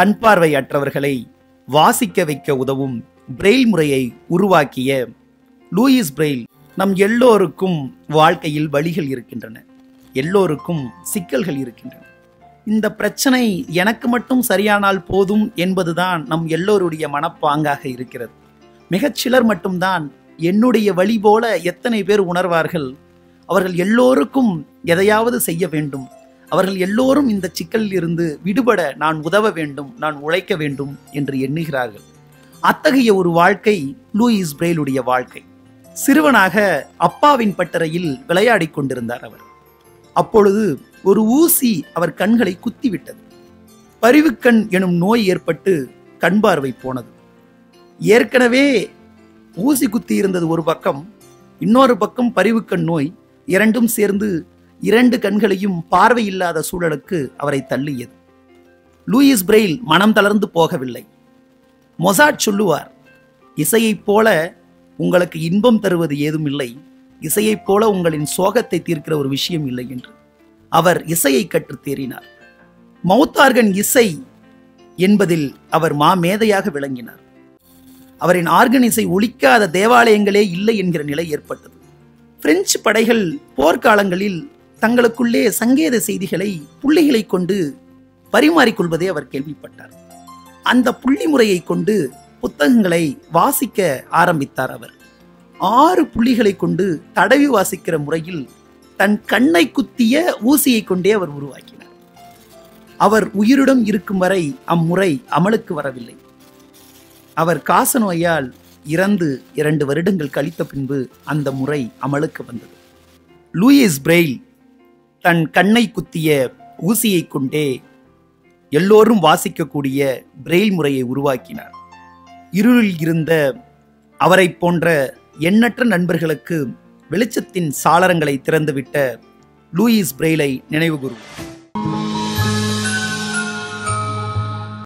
கண் பார்வையற்றவர்களை வாசிக்க வைக்க உதவும் பிரெயில் முறையை உருவாக்கிய லூயிஸ் பிரெயில் நம் எல்லோருக்கும் வாழ்க்கையில் வழிகள் இருக்கின்றன. எல்லோருக்கும் சிக்கல்கள் இருக்கின்றன. இந்த பிரச்சனை எனக்கு மட்டும் சரியானால் போதும் என்பதுதான் நம் எல்லோருடைய மனப்பாங்காக இருக்கிறது. மிகச்சிலர் மட்டும்தான் என்னுடைய வழி போல எத்தனை பேர் உணர்வார்கள். அவர்கள் எல்லோருக்கும் எதையாவது செய்ய வேண்டும். அவர்கள் எல்லோரும் இந்த சிக்கலில் இருந்து விடுபட நான் உதவ வேண்டும் நான் உழைக்க வேண்டும் என்று எண்ணுகிறார்கள். அத்தகைய ஒரு வாழ்க்கை லூயிஸ் பிரெயிலுடைய வாழ்க்கை. சிறுவனாக அப்பாவின் பட்டறையில் விளையாடிக் கொண்டிருந்தார் அவர். அப்பொழுது ஒரு ஊசி அவர் கண்களை குத்திவிட்டது. பரிவுக்கண் எனும் நோய் ஏற்பட்டு கண் பார்வை போனது. ஏற்கனவே ஊசி குத்தி இருந்தது ஒரு பக்கம் இன்னொரு பக்கம் பரிவுக்கண் நோய் இரண்டும் சேர்ந்து இரண்டு கண்களையும் பார்வையில்லாத சூழலுக்கு அவரை தள்ளியது. லூயிஸ் பிரெயில் மனம் தளர்ந்து போகவில்லை. மொசாட் சொல்லுவார் இசையைப் போல உங்களுக்கு இன்பம் தருவது ஏதும் இல்லை. இசையைப் போல உங்களின் சோகத்தை தீர்க்கிற ஒரு விஷயம் இல்லை என்று. அவர் இசையை கற்று தேறினார். மௌத்தார்கன் இசை என்பதில் அவர் மாமேதையாக விளங்கினார். அவரின் ஆர்கன் இசை ஒழிக்காத தேவாலயங்களே இல்லை என்கிற நிலை ஏற்பட்டது. பிரெஞ்சு படைகள் போர்க்காலங்களில் தங்களுக்குள்ளே சங்கேத செய்திகளை புள்ளிகளை கொண்டு பரிமாறிக்கொள்வதை அவர் கேள்விப்பட்டார். அந்த புள்ளி முறையை கொண்டு புத்தகங்களை வாசிக்க ஆரம்பித்தார் அவர். ஆறு புள்ளிகளை கொண்டு தடவி வாசிக்கிற முறையில் தன் கண்ணை குத்திய ஊசியை கொண்டே அவர் உருவாக்கினார். அவர் உயிருடன் இருக்கும் வரை அம்முறை அமலுக்கு வரவில்லை. அவர் காசநோயால் இறந்து இரண்டு வருடங்கள் கழித்த பின்பு அந்த முறை அமலுக்கு வந்தது. லூயிஸ் பிரெயில் தன் கண்ணை குத்திய ஊசியை கொண்டே எல்லோரும் வாசிக்கக்கூடிய பிரெயில் முறையை உருவாக்கினார். இருளில் இருந்த அவரை போன்ற எண்ணற்ற நண்பர்களுக்கு வெளிச்சத்தின் சாளரங்களை திறந்துவிட்ட லூயிஸ் பிரெயிலை நினைவுகூறுவோம்